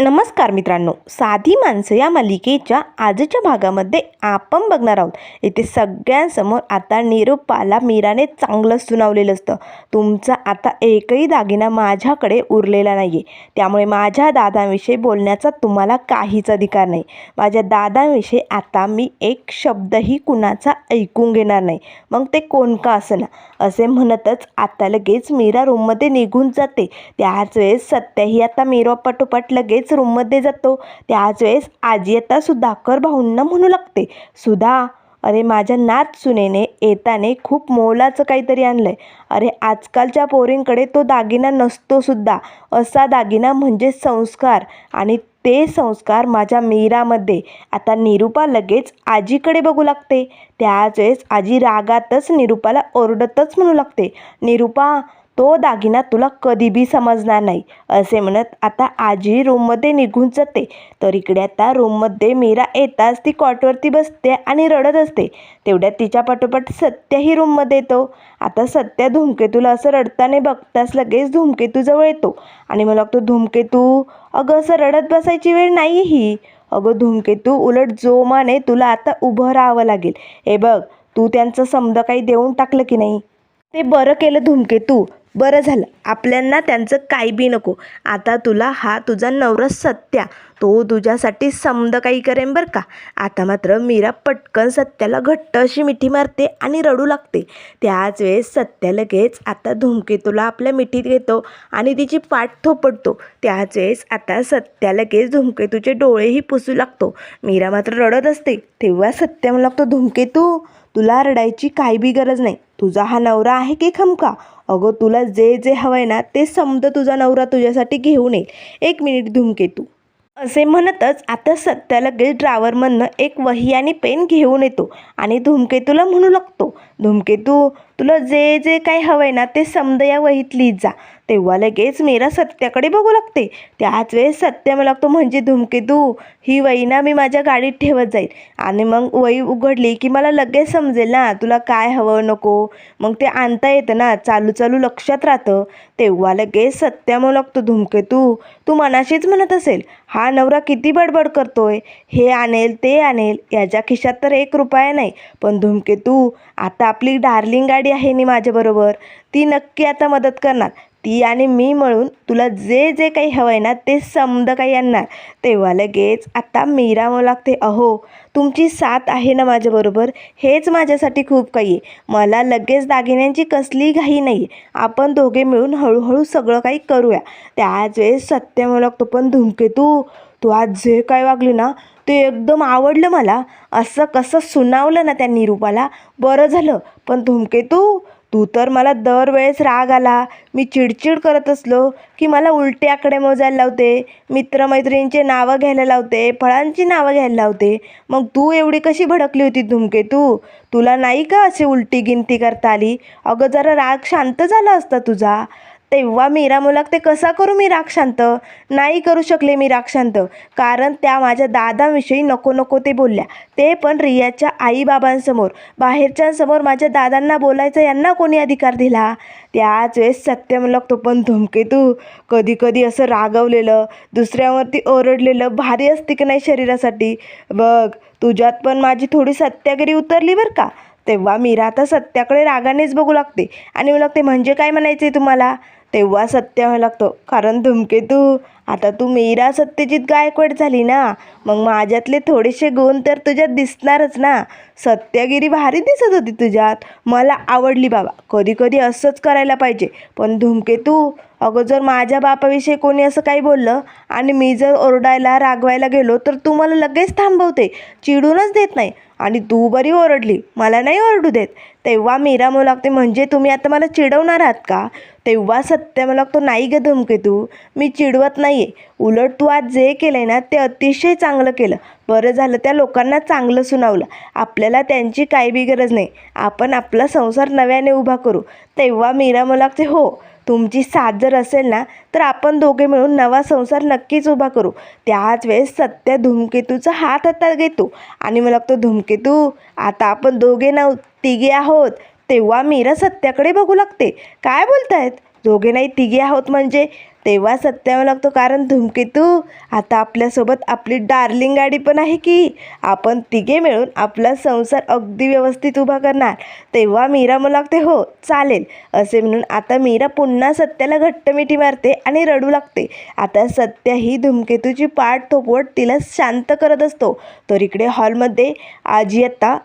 नमस्कार मित्रांनो साधी माणसं या मालिकेच्या आजच्या भागामध्ये आपण बघणार आहोत. इथे सगळ्यांसमोर आता निरुपाला मीराने चांगलं सुनावलेलं असतं. तुमचा आता एकही दागिना माझ्याकडे उरलेला नाही आहे त्यामुळे माझ्या दादांविषयी बोलण्याचा तुम्हाला काहीच अधिकार नाही. माझ्या दादांविषयी आता मी एक शब्दही कुणाचा ऐकून घेणार नाही. मग ते कोण का ना असे म्हणतच आता लगेच मीरा रूममध्ये निघून जाते. त्याच वेळेस सत्याही आता मीरा पटोपट लगेच रूममध्ये जातो. त्याच वेळेस आजी येता सुधाकर भाऊंना म्हणू लागते. सुधा अरे माझ्या नात सुनेने येताने खूप मोलाचं काहीतरी आणलंय. अरे आजकालच्या पोरींकडे तो दागिना नसतो सुद्धा. असा दागिना म्हणजे संस्कार आणि ते संस्कार माझ्या मीरामध्ये. आता निरुपा लगेच आजीकडे बघू लागते. त्याच वेळेस आजी रागातच निरुपाला ओरडतच म्हणू लागते. निरुपा तो दागिना तुला कधीबी समजणार नाही. असे म्हणत आता आजी रूममध्ये निघून जाते. तर इकडे आता रूममध्ये मीरा येताच ती कॉटवरती बसते आणि रडत असते. तेवढ्यात तिच्या पाठोपाठ सत्याही रूममध्ये येतो. आता सत्या धूमकेतूला असं रडताना बघताच लगेच धूमकेतूजवळ येतो. आणि मला लागतो धूमकेतू अगं असं रडत बसायची वेळ नाही ही अगं धूमकेतू उलट जोमाने तुला आता उभं राहावं लागेल. हे बघ तू त्यांचं समद काही देऊन टाकलं की नाही? ते बरं केलं धूमकेतू. बरं झालं. आपल्यांना त्यांचं काही बी नको. आता तुला हा तुझा नवरा सत्या. तो तुझ्यासाठी समद काही करेन बरं का? आता मात्र मीरा पटकन सत्याला घट्ट अशी मिठी मारते आणि रडू लागते. त्याच वेळेस सत्या लगेच आता धुमकेतूला आपल्या मिठीत घेतो आणि तिची पाठ थोपटतो. त्याच वेळेस आता सत्या लगेच धुमकेतूचे डोळेही पुसू लागतो. मीरा मात्र रडत असते. तेव्हा सत्या मला लागतो धुमकेतू तुला रडायची काही बी गरज नाही. तुझा हा नवरा आहे की खमका? अगं तुला जे जे हवं आहे ना ते समद तुझा नवरा तुझ्यासाठी घेऊन येईल. एक मिनिट धुमकेतू असे म्हणतच आता सत्या लगेच ड्रायव्हरमधनं एक वही आणि पेन घेऊन येतो आणि धूमकेतूला म्हणू लागतो धूमकेतू तुला जे जे काय हवं आहे ना ते समद या वहीत लिहित जा. तेव्हा लगेच मीरा सत्याकडे बघू लागते. त्याच वेळेस सत्य मला लागतो म्हणजे धुमकेतू ही वही ना मी माझ्या गाडीत ठेवत जाईल आणि मग वही उघडली की मला लगेच समजेल ना तुला काय हवं नको. मग ते आणता येतं ना चालू चालू लक्षात राहतं. तेव्हा लगेच सत्य मला लागतो धुमकेतू तू मनाशीच म्हणत असेल हा नवरा किती बडबड करतोय हे आणेल ते आणेल याच्या खिशात तर एक रुपया नाही पण धुमकेतू आता आपली डार्लिंग गाडी आहे नी माझ्याबरोबर ती नक्की आता मदत करणार. ती आणि मी मिळून तुला जे जे काही हवं आहे ना ते समद काही आणणार. तेव्हा लगेच आता मीरा मला लागते अहो तुमची साथ आहे ना माझ्याबरोबर हेच माझ्यासाठी खूप काही आहे. मला लगेच दागिन्यांची कसली घाई नाही. आहे आपण दोघे मिळून हळूहळू सगळं काही करूया. त्याच वेळेस सत्य मला लागतो पण धुमकेतू तू आज जे काय वागली ना ते एकदम आवडलं मला. असं कसं सुनावलं ना त्या निरूपाला? बरं झालं. पण धुमकेतू तू तर मला दरवेळेस राग आला. मी चिडचिड करत असलो की मला उलटे आकडे मोजायला लावते. मित्रमैत्रिणींचे नावं घ्यायला लावते. फळांची नावं घ्यायला लावते. मग तू एवढी कशी भडकली होती धुमके तू? तुला नाही का असे उलटी गिनती करता आली? अगं जरा राग शांत झाला असता तुझा. तेव्हा मीरा मुलाक ते कसा करू मी राग शांत नाही करू शकले मी राग शांत कारण त्या माझ्या दादाविषयी नको नको ते बोलल्या. ते पण रियाच्या आईबाबांसमोर. बाहेरच्यांसमोर माझ्या दादांना बोलायचा यांना कोणी अधिकार दिला? त्याच वेळेस सत्य मुलक तो पण धुमके तू कधी कधी असं रागवलेलं दुसऱ्यावरती ओरडलेलं भारी असते की नाही शरीरासाठी? बघ तुझ्यात पण माझी थोडी सत्यागिरी उतरली बरं का? तेव्हा मीरा आता सत्याकडे रागानेच बघू लागते. आणि मला ते म्हणजे काय म्हणायचं आहे तुम्हाला? तेव्हा सत्य व्हायला लागतो. कारण धूमकेतू आता तू मीरा सत्यजित गायकवाड झाली ना मग माझ्यातले थोडेसे गुण तर तुझ्यात दिसणारच ना. सत्यगिरी भारी दिसत होती तुझ्यात. मला आवडली बाबा. कधी कधी असंच करायला पाहिजे. पण धूमकेतू अगं जर माझ्या बापाविषयी कोणी असं काही बोललं आणि मी जर ओरडायला रागवायला गेलो तर तू मला लगेच थांबवते. चिडूनच देत नाही. आणि तू बरी ओरडली मला नाही ओरडू देत. तेव्हा मीरा मला लागते म्हणजे तुम्ही आता मला चिडवणार आहात का? तेव्हा सत्य मला लागतो नाही ग धमके तू. मी चिडवत नाही आहे उलट तू आज जे केलं आहे ना ते अतिशय चांगलं केलं. बरं झालं त्या लोकांना चांगलं सुनावलं. आपल्याला त्यांची काही बी गरज नाही. आपण आपला संसार नव्याने उभा करू. तेव्हा मीरा मला लागते हो तुमची साथ जर असेल ना तर आपण दोघे मिळून नवा संसार नक्कीच उभा करू. त्याच वेळेस सत्य धूमकेतूचा हात हातात घेतो. आणि मला लागतो धूमकेतू आता आपण दोघे नव तिघे आहोत तेव्हा मीरा सत्याकडे बघू लागते. काय बोलतायत? दोघे नाही तिघे आहोत म्हणजे तेव्हा सत्यावं लागतो कारण धूमकेतू आता आपल्यासोबत आपली डार्लिंग गाडी पण आहे की आपण तिघे मिळून आपला संसार अगदी व्यवस्थित उभा करणार. तेव्हा मीरा मला लागते हो चालेल. असे म्हणून आता मीरा पुन्हा सत्याला घट्ट मिठी मारते आणि रडू लागते. आता सत्या ही धूमकेतूची पाठ थोपवट तिला शांत करत असतो. तर इकडे हॉलमध्ये आजी आता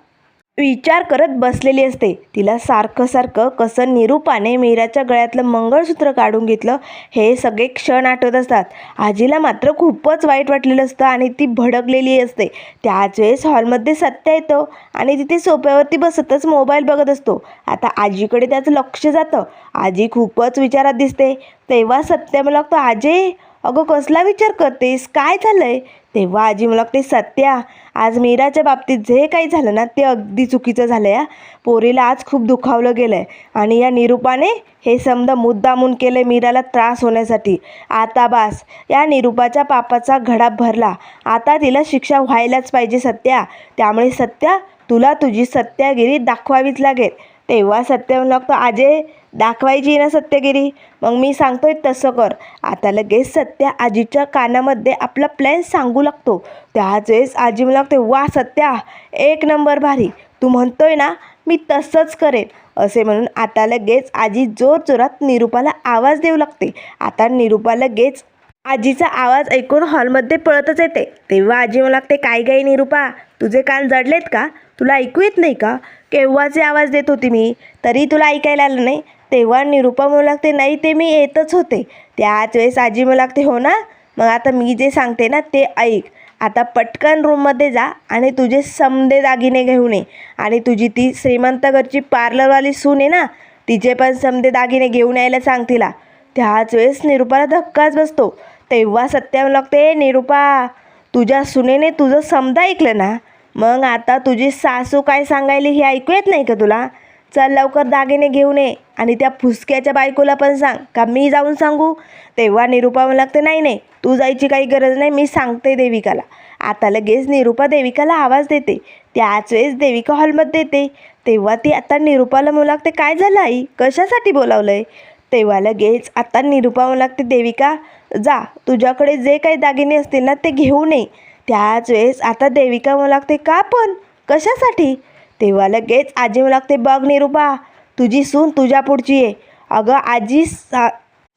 विचार करत बसलेली असते. तिला सारखं सारखं कसं निरूपाने मीराच्या गळ्यातलं मंगळसूत्र काढून घेतलं हे सगळे क्षण आठवत असतात. आजीला मात्र खूपच वाईट वाटलेलं असतं आणि ती भडकलेली असते. त्याच वेळेस हॉलमध्ये सत्य येतो आणि तिथे सोप्यावरती बसतच मोबाईल बघत असतो. आता आजीकडे त्याचं लक्ष जातं. आजी खूपच विचारात दिसते. तेव्हा सत्य मला लागतो आजे अगं कसला विचार करतेस? काय झालं आहे तेव्हा आजी मला लागते सत्या आज मीराच्या बाबतीत जे काही झालं ना ते अगदी चुकीचं झालं या पोरीला आज खूप दुखावलं गेलं आहे आणि या निरूपाने हे समद मुद्दामून केलं आहे मीराला त्रास होण्यासाठी. आता बास या निरूपाच्या पापाचा घडा भरला. आता तिला शिक्षा व्हायलाच पाहिजे सत्या. त्यामुळे सत्या तुला तुझी सत्यागिरी दाखवावीच लागेल. तेव्हा सत्य म्हणू आजे दाखवायची ना सत्यगिरी. मग मी सांगतोय तसं कर. आता लगेच सत्या आजीच्या कानामध्ये आपला प्लॅन सांगू लागतो. त्याच वेळेस आजी मला लागते वा सत्या एक नंबर भारी. तू म्हणतोय ना मी तसंच करेन. असे म्हणून आता लगेच आजी जोर जोरात निरूपाला आवाज देऊ लागते. आता निरूपा लगेच आजीचा आवाज ऐकून हॉलमध्ये पळतच येते. तेव्हा आजी मला लागते काय गाई निरूपा तुझे कान जडलेत का? तुला ऐकू येत नाही का? केव्हाचे आवाज देत होती मी? तरी तुला ऐकायला आलं नाही. तेव्हा निरूपा म्हणू लागते नाही ते मी येतच होते. त्याच वेळेस आजी म्हणू लागते हो ना? मग आता मी जे सांगते ना ते ऐक. आता पटकन रूममध्ये जा आणि तुझे समदे दागिने घेऊन ये. आणि तुझी ती श्रीमंत घरची पार्लरवाली सून आहे ना तिचे पण समदे दागिने घेऊन यायला सांग तिला. त्याच वेळेस निरूपाला धक्काच बसतो. तेव्हा सत्या लागते निरूपा तुझ्या सुनेने तुझं समजा ऐकलं ना? मग आता तुझी सासू काय सांगायली हे ऐकू येत नाही का तुला? चल लवकर दागिने घेऊन ये आणि त्या फुसक्याच्या बायकोला पण सांग का मी जाऊन सांगू? तेव्हा निरूपा म्हणू लागते नाही नाही तू जायची काही गरज नाही मी सांगते देविकाला. आता लगेच निरूपा देविकाला आवाज देते. त्याच वेळेस देविका हॉलमध्ये देते. तेव्हा ती आता निरूपाला म्हणू लागते काय झालं आई? कशासाठी बोलावलं आहे तेव्हा लगेच आता निरूपा म्हणू लागते देविका जा तुझ्याकडे जे काही दागिने असतील ना ते घेऊ नये त्याच वेळेस आता देविका म्हणू लागते का पण? कशासाठी? तेव्हा लगेच आजी म्हणू लागते बघ निरूपा तुझी सून तुझ्या पुढची आहे. अगं आजी सा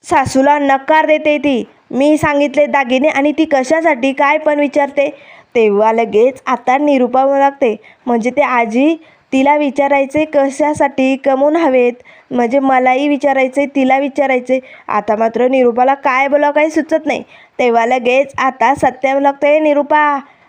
सासूला नकार देते ती. मी सांगितले दागिने आणि ती कशासाठी काय पण विचारते. तेव्हा लगेच आता निरूपा म्हणू लागते म्हणजे ते आजी तिला विचारायचे कशासाठी कमवून हवेत? म्हणजे मलाही विचारायचे तिला विचारायचे. आता मात्र निरूपाला काय बोलावं काही सुचत नाही. तेव्हा लगेच आता सत्य लागते निरूपा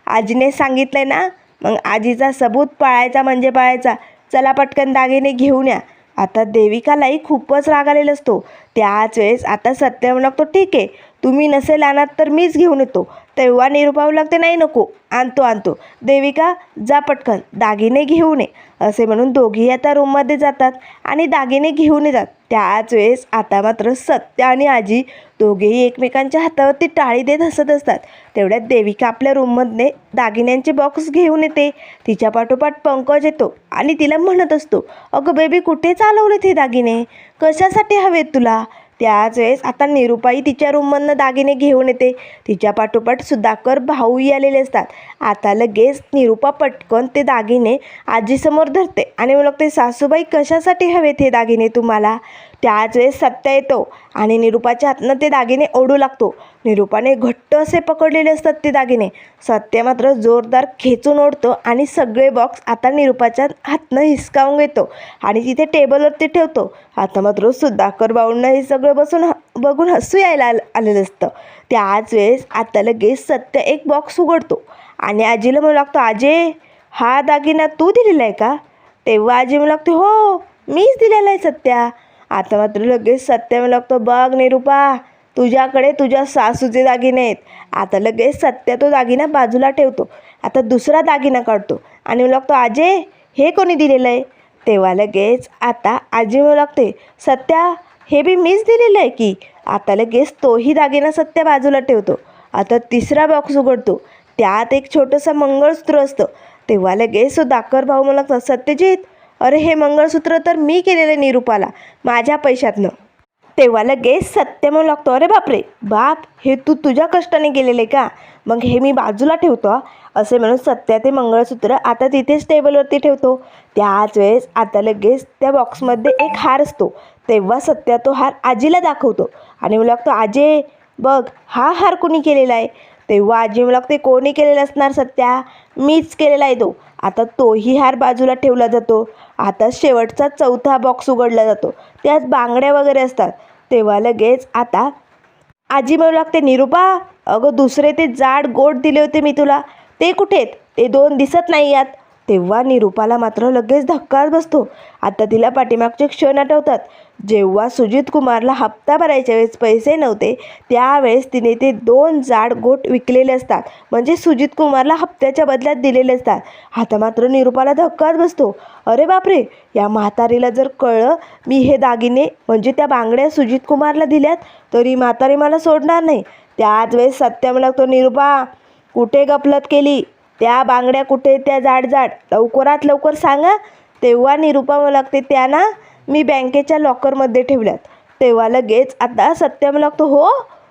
आजीने सांगितलंय ना मग आजीचा सबूत पाळायचा म्हणजे पाळायचा. चला पटकन दागिने घेऊन या. आता देविकालाही खूपच राग आलेला असतो. त्याच वेळेस आता सत्य लागतो ठीक आहे. तुम्ही नसेल आणत तर मीच घेऊन येतो. तेव्हा निरुपाव लागते नाही नको आणतो आणतो. देविका जा पटकन दागिने घेऊन ये असे म्हणून दोघीही आता रूममध्ये जातात आणि दागिने घेऊन येतात. त्याच वेळेस आता मात्र सत्य आणि आजी दोघेही एकमेकांच्या हातावरती टाळी देत हसत असतात. तेवढ्यात देविका आपल्या रूममधने दागिन्यांचे बॉक्स घेऊन येते. तिच्या पाठोपाठ पंकज येतो आणि तिला म्हणत असतो अगं बेबी कुठे चालवले ते दागिने? कशासाठी हवेत तुला? त्याच वेळेस आता निरुपाई तिच्या रूममधनं दागिने घेऊन येते. तिच्या पाठोपाठ सुधाकर भाऊही आलेले असतात. आता लगेच निरूपा पटकन ते दागिने आजीसमोर धरते. आणि मग ते सासूबाई कशासाठी हवेत हे दागिने तुम्हाला? त्याच वेळेस सत्य येतो आणि निरूपाच्या हातनं ते दागिने ओढू लागतो. निरूपाने घट्ट असे पकडलेले असतात ते दागिने. सत्य मात्र जोरदार खेचून ओढतो आणि सगळे बॉक्स आता निरूपाच्या हातनं हिसकावून घेतो आणि तिथे टेबलवरती ठेवतो. आता मात्र सुधाकर बाऊंना हे सगळं बसून ह बघून हसू यायला आलेलं असतं. त्याच वेळेस आता लगेच सत्य एक बॉक्स उघडतो आणि आजीला म्हणू लागतो आजे हा दागिना तू दिलेला आहे का? तेव्हा आजी म्हणू लागते हो मीच दिलेला आहे सत्या. आता मात्र लगेच सत्य म्हणू लागतो बघ निरूपा तुझ्याकडे तुझ्या सासूचे दागिने आहेत. आता लगेच सत्य तो दागिना बाजूला ठेवतो आता दुसरा दागिना काढतो आणि म्हणू लागतो आजे हे कोणी दिलेलं आहे तेव्हा लगेच आता आजी म्हणू लागते सत्या हे बी मीच दिलेलं आहे की? आता लगेच तोही दागिना सत्य बाजूला ठेवतो आता तिसरा बॉक्स उघडतो त्यात एक छोटंसं मंगळसूत्र असतं. तेव्हा लगेच तो दाकर भाऊ मला सत्यजित अरे हे मंगळसूत्र तर मी केलेलं आहे निरूपाला माझ्या पैशातनं. तेव्हा लगेच सत्य म्हणू लागतो अरे बापरे बाप हे तू तुझ्या कष्टाने केलेले का? मग हे मी बाजूला ठेवतो असे म्हणून सत्या ते मंगळसूत्र आता तिथेच टेबलवरती ठेवतो. त्याच वेळेस आता लगेच त्या बॉक्समध्ये एक हार असतो. तेव्हा सत्या तो हार आजीला दाखवतो. आणि मला लागतो आजे बघ हा हार कुणी केलेला आहे? तेव्हा आजी मला लागते कोणी केलेलं असणार सत्या? मीच केलेला आहे तो. आता तोही हार बाजूला ठेवला जातो. आता शेवटचा चौथा बॉक्स उघडला जातो. त्यात बांगड्या वगैरे असतात. तेव्हा लगेच आता आजी म्हणू लागते निरुपा अगं दुसरे ते जाड गोट दिले होते मी तुला. ते कुठे आहेत? ते दोन दिसत नाही यात. तेव्हा निरुपाला मात्र लगेच धक्काच बसतो. आता तिला पाठीमागचे क्षण आठवतात. जेव्हा सुजित कुमारला हप्ता भरायच्या वेळेस पैसे नव्हते त्यावेळेस तिने ते दोन जाड गोट विकलेले असतात. म्हणजे सुजित कुमारला हप्त्याच्या बदल्यात दिलेले असतात. आता मात्र निरुपाला धक्काच बसतो. अरे बापरे! या म्हातारीला जर कळलं मी हे दागिने म्हणजे त्या बांगड्या सुजित कुमारला दिल्यात तरी म्हातारी मला सोडणार नाही. त्याच वेळेस सत्य मला तो निरुपा कुठे गपलत केली? त्या बांगड्या कुठे त्या जाड जाड. लवकरात लवकर सांगा. तेव्हा निरुपा मला लागते त्या ना मी बँकेच्या लॉकरमध्ये ठेवल्यात. तेव्हा लगेच आता सत्य मला लागतो हो?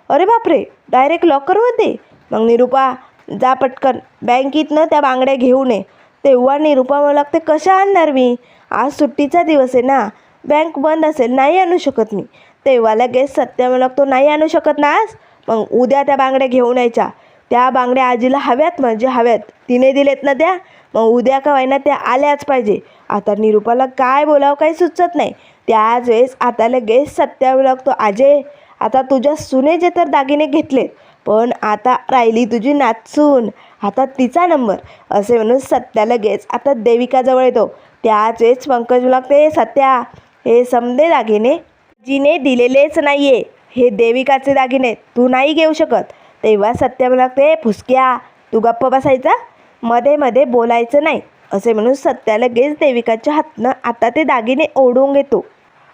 अरे बापरे! डायरेक्ट लॉकरमध्ये? मग निरुपा जा पटकन. बँकेतनं त्या बांगड्या घेऊन ये तेव्हा निरुपा मला लागते कशा आणणार मी? आज सुट्टीचा दिवस आहे ना. बँक बंद असेल नाही आणू शकत मी. तेव्हा लगेच सत्य मला लागतो नाही आणू शकत ना आज? मग उद्या त्या बांगड्या घेऊन यायच्या. त्या बांगड्या आजीला हव्यात म्हणजे हव्यात. तिने दिलेत ना त्या? मग उद्या का व्हायना त्या आल्याच पाहिजे. आता निरुपाला काय बोलावं काही सुचत नाही. त्याच वेळेस आता लगेच सत्यावर लागतो आजे. आता तुझ्या सुनेचे तर दागिने घेतलेत. पण आता राहिली तुझी नाचून आता तिचा नंबर. असे म्हणून सत्या लगेच आता देविकाजवळ येतो. त्याच वेळेस पंकज लागते सत्या हे समदे दागिने. जिने दिलेलेच नाही आहे हे देविकाचे दागिने. तू नाही घेऊ शकत. तेव्हा सत्य लागते फुसक्या तू गप्प बसायचा? मध्ये मध्ये बोलायचं नाही. असे म्हणून सत्या लगेच देविकाच्या हातनं आता ते दागिने ओढून घेतो.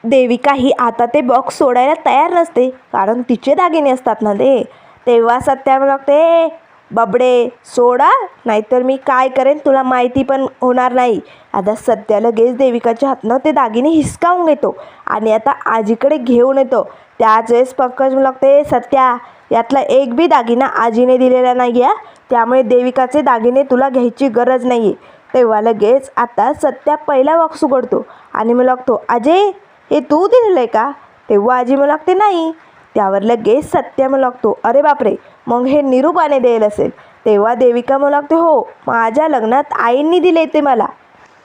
देविका ही आता ते बॉक्स सोडायला तयार नसते कारण तिचे दागिने असतात ना ते. तेव्हा सत्या लागते बबडे सोडा नाहीतर मी काय करेन तुला माहिती पण होणार नाही. आता सत्या लगेच देविकाच्या हातनं ते दागिने हिसकावून घेतो. आणि आता आजीकडे घेऊन येतो. त्याच वेळेस पंकज लागते सत्या यातला एक बी दागिना आजीने दिलेला नाही आहे. त्यामुळे देविकाचे दागिने तुला घ्यायची गरज नाही आहे तेव्हा लगेच आता सत्या पहिला बॉक्स उघडतो. आणि मग लागतो अजय हे तू दिलेलं आहे का? तेव्हा आजी मला लागते नाही. त्यावर लगेच सत्य मग लागतो अरे बापरे मग हे निरूपाने देईल असेल. तेव्हा देविका मला लागते हो माझ्या लग्नात आईंनी दिले ते मला.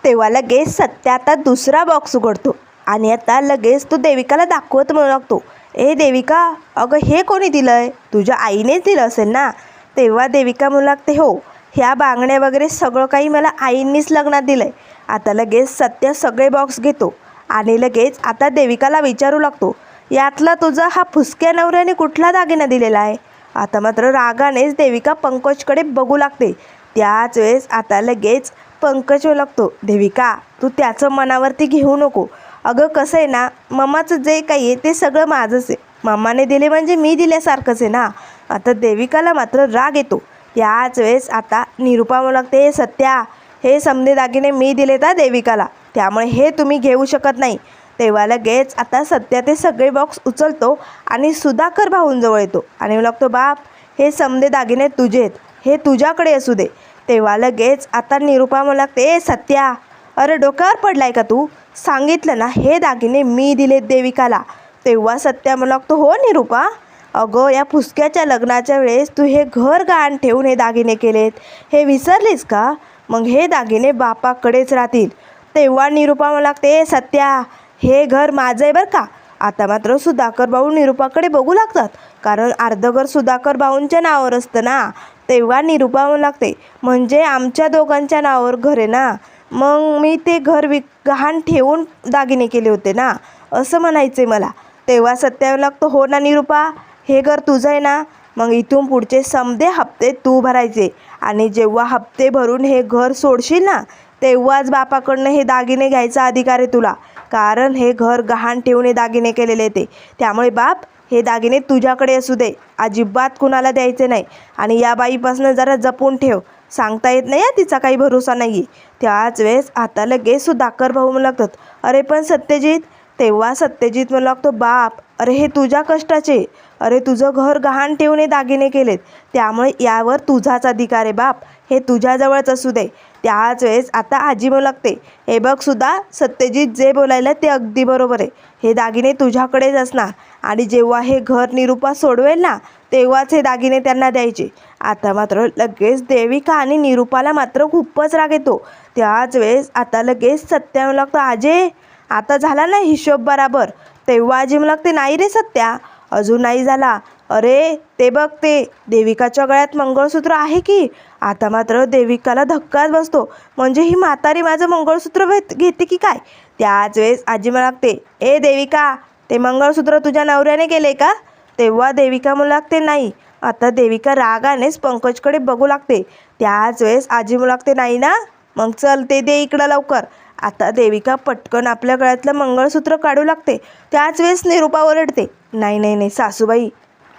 तेव्हा लगेच सत्य आता दुसरा बॉक्स उघडतो. आणि आता लगेच तो देविकाला दाखवत म्हणू लागतो. ए देविका अगं हे कोणी दिलं आहे तुझ्या आईनेच दिलं असेल ना? तेव्हा देविका म्हणू लागते हो ह्या बांगड्या वगैरे सगळं काही मला आईंनीच लग्नात दिलं आहे आता लगेच सत्य सगळे बॉक्स घेतो. आणि लगेच आता देविकाला विचारू लागतो यातला तुझा हा फुसक्या नवऱ्याने कुठला दागिना दिलेला आहे? आता मात्र रागानेच देविका पंकजकडे बघू लागते. त्याच वेळेस आता लगेच पंकज लागतो देविका तू त्याचं मनावरती घेऊ नको. अगं कसं आहे ना मम्माचं जे काही आहे ते सगळं माझंच आहे. मम्माने दिले म्हणजे मी दिल्यासारखंच आहे ना. आता देविकाला मात्र राग येतो. याच वेळेस आता निरुपा ओळखते लागते सत्या. हे समजे दागिने मी दिले तर देविकाला. त्यामुळे हे तुम्ही घेऊ शकत नाही. तेव्हा लगेच आता सत्या ते सगळे बॉक्स उचलतो आणि सुधाकर भाऊंजवळ येतो. आणि म्हणू लागतो बाप हे समदे दागिने तुझे आहेत. हे तुझ्याकडे असू दे. तेव्हा लगेच आता निरुपा मला ते सत्या अरे डोक्यावर पडलाय का तू? सांगितलं ना हे दागिने मी दिलेत देविकाला. तेव्हा सत्या मला लागतो हो निरुपा अगं या फुसक्याच्या लग्नाच्या वेळेस तू हे घर गहाण ठेवून हे दागिने केलेत. हे विसरलीस का? मग हे दागिने बापाकडेच राहतील. तेव्हा निरुपा मला लागते सत्या हे घर माझं आहे बरं का? आता मात्र सुधाकर भाऊ निरुपाकडे बघू लागतात. कारण अर्धं घर सुधाकर भाऊंच्या नावावर असतं ना. तेव्हा निरुपा लागते. म्हणजे आमच्या दोघांच्या नावावर घर आहे ना. मग मी ते घर विक गहाण ठेवून दागिने केले होते ना. असं म्हणायचं आहे मला. तेव्हा सत्यावर लागतो हो ना निरुपा हे घर तुझं आहे ना. मग इथून पुढचे समदे हप्ते तू भरायचे. आणि जेव्हा हप्ते भरून हे घर सोडशील ना तेव्हाच बापाकडनं हे दागिने घ्यायचा अधिकार आहे तुला. कारण हे घर गहाण ठेवून हे दागिने केलेले ते. त्यामुळे बाप हे दागिने तुझ्याकडे असू दे. अजिबात कुणाला द्यायचे नाही. आणि या बाईपासनं जरा जपून ठेव. सांगता येत नाही तिचा काही भरोसा नाही आहे त्याच वेळेस आता लगेच सुधाकर भाऊ म्हणू लागतात अरे पण सत्यजित तेव्हा सत्यजित म्हणू लागतो बाप अरे हे तुझ्या कष्टाचे. अरे तुझं घर गहाण ठेवून हे दागिने केलेत. त्यामुळे यावर तुझाच अधिकार आहे बाप. हे तुझ्याजवळच असू दे. त्याच वेळेस आता आजी म्हणू लागते हे बघ सुद्धा सत्यजित जे बोलायला ते अगदी बरोबर आहे. हे दागिने तुझ्याकडेच असणार. आणि जेव्हा हे घर निरूपा सोडवेल ना तेव्हाच हे दागिने त्यांना द्यायचे. आता मात्र लगेच देविका आणि निरूपाला मात्र खूपच राग येतो. त्याच वेळेस आता लगेच सत्या म्हणू आजे आता झाला ना हिशोब बराबर. तेव्हा आजी म्हणू लागते नाही रे सत्या अजून नाही झाला. अरे ते बघ ते देविकाच्या गळ्यात मंगळसूत्र आहे की? आता मात्र देविकाला धक्काच बसतो. म्हणजे ही म्हातारी माझं मंगळसूत्र भेट घेते की काय? त्याच वेळेस आजी मला लागते ए देविका ते मंगळसूत्र तुझ्या नवऱ्याने केले का? तेव्हा देविका म्हणू लागते नाही. आता देविका रागानेच पंकजकडे बघू लागते. त्याच वेळेस आजी म्हणू लागते नाही ना? मग चल ते दे इकडं लवकर. आता देविका पटकन आपल्या गळ्यातलं मंगळसूत्र काढू लागते. त्याच वेळेस निरूपा ओरडते. नाही नाही नाही सासूबाई.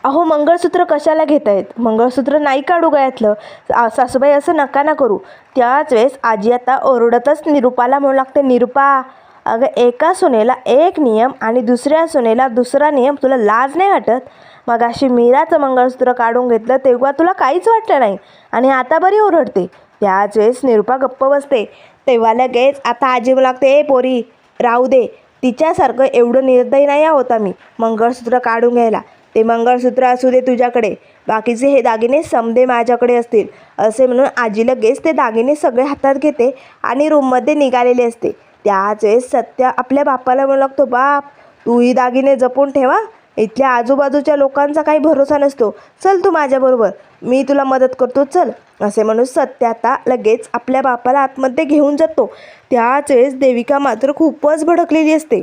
अहो मंगळसूत्र कशाला घेत आहेत मंगळसूत्र नाही काढू गळ्यातलं. सासूबाई असं नका ना करू. त्याच वेळेस आजी आता ओरडतच निरूपाला म्हणू लागते. निरूपा! अगं एका सुनेला एक नियम आणि दुसऱ्या सुनेला दुसरा नियम तुला लाज नाही वाटत? मग अशी मीराचं मंगळसूत्र काढून घेतलं तेव्हा तुला काहीच वाटलं नाही आणि आता बरी ओरडते. त्याच वेळेस निरूपा गप्प बसते. तेव्हा लगेच आता आजी मला लागते ए पोरी राहू दे. तिच्यासारखं एवढं निर्दयी नाही होता मी मंगळसूत्र काढून घ्यायला. ते मंगळसूत्र असू दे तुझ्याकडे. बाकीचे हे दागिने समदे माझ्याकडे असतील. असे म्हणून आजी लगेच ते दागिने सगळे हातात घेते आणि रूममध्ये निघालेले असते. त्याच वेळेस सत्या आपल्या बापाला म्हणू लागतो बाप तूही दागिने जपून ठेवा. इथल्या आजूबाजूच्या लोकांचा काही भरोसा नसतो. चल तू माझ्याबरोबर. मी तुला मदत करतो. चल. असे म्हणून सत्य आता लगेच आपल्या बापाला आतमध्ये घेऊन जातो. त्याच वेळेस देविका मात्र खूपच भडकलेली असते.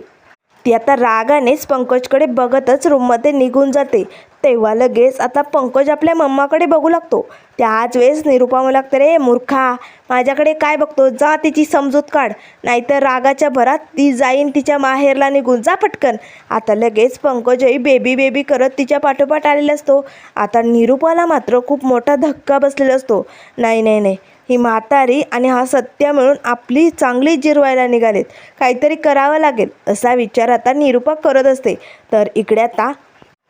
ती आता रागानेच पंकजकडे बघतच रूममध्ये निघून जाते. तेव्हा लगेच आता पंकज आपल्या मम्माकडे बघू लागतो. त्याच वेळेस निरूपा म्हणू लागते रे मूर्खा माझ्याकडे काय बघतो? जा तिची समजूत काढ. नाहीतर रागाच्या भरात ती जाईन तिच्या माहेरला निघून. जा पटकन. आता लगेच पंकजही बेबी बेबी करत तिच्या पाठोपाठ आलेला असतो. आता निरूपाला मात्र खूप मोठा धक्का बसलेला असतो. नाही नाही नाही. ही म्हातारी आणि हा सत्य मिळून आपली चांगली जिरवायला निघालेत. काहीतरी करावं लागेल असा विचार आता निरूपा करत असते. तर इकडे आता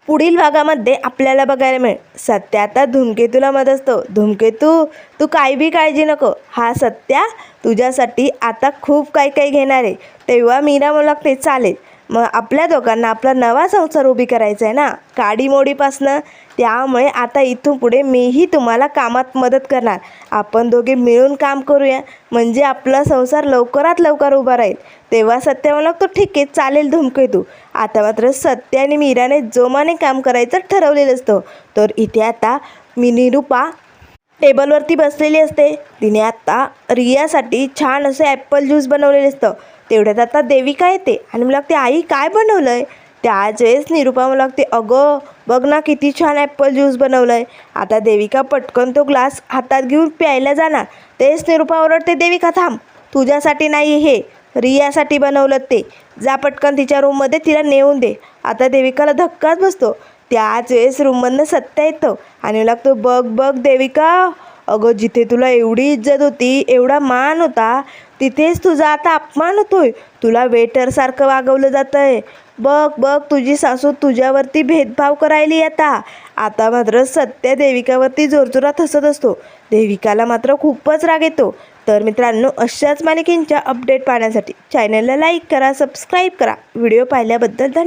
पुढील भागामध्ये आपल्याला बघायला मिळेल. सत्या आता धूमकेतूला मत असतो. धूमकेतू तू काही बी काळजी नको. हा सत्या तुझ्यासाठी आता खूप काही काही घेणार आहे. तेव्हा मीरा म्हणू लागते चालेल. मग आपल्या दोघांना आपला नवा संसार उभी करायचा आहे ना काडीमोडीपासनं त्यामुळे आता इथून पुढे मीही तुम्हाला कामात मदत करणार. आपण दोघे मिळून काम करूया. म्हणजे आपला संसार लवकरात लवकर उभा राहील. तेव्हा सत्य म्हणू तो ठीक आहे चालेल धुमकेतू आता मात्र सत्य आणि मीराने जोमाने काम करायचं ठरवलेलं असतं. तर इथे आता मी निरूपा टेबलवरती बसलेली असते. तिने आत्ता रियासाठी छान असं ॲपल ज्यूस बनवलेलं असतं. तेवढ्यात आता देविका येते आणि मला लागते आई काय बनवलं आहे त्याच वेळेस निरूपा मला लागते अगं बघ ना किती छान ॲपल ज्यूस बनवलं आहे आता देविका पटकन तो ग्लास हातात घेऊन प्यायला जाणार. तेच निरुपा ओरडते देविका थांब. तुझ्यासाठी नाही हे. रियासाठी बनवलं ते. जा पटकन तिच्या रूममध्ये तिला नेऊन दे. आता देविकाला धक्काच बसतो. त्याच वेळेस रूममधनं सत्य येतं. आणि लागतो बघ बघ देविका. अगं जिथे तुला एवढी इज्जत होती एवढा मान होता तिथेच तुझा आता अपमान होतोय. तुला वेटरसारखं वागवलं जातं आहे बघ बघ तुझी सासू तुझ्यावरती भेदभाव करायली आता. आता मात्र सत्य देविकावरती जोरजोरात हसत असतो. देविकाला मात्र खूपच राग येतो. तर मित्रांनो अशाच मालिकेंच्या अपडेट पाहण्यासाठी चॅनलला लाईक करा सबस्क्राईब करा. व्हिडिओ पाहिल्याबद्दल धन्यवाद.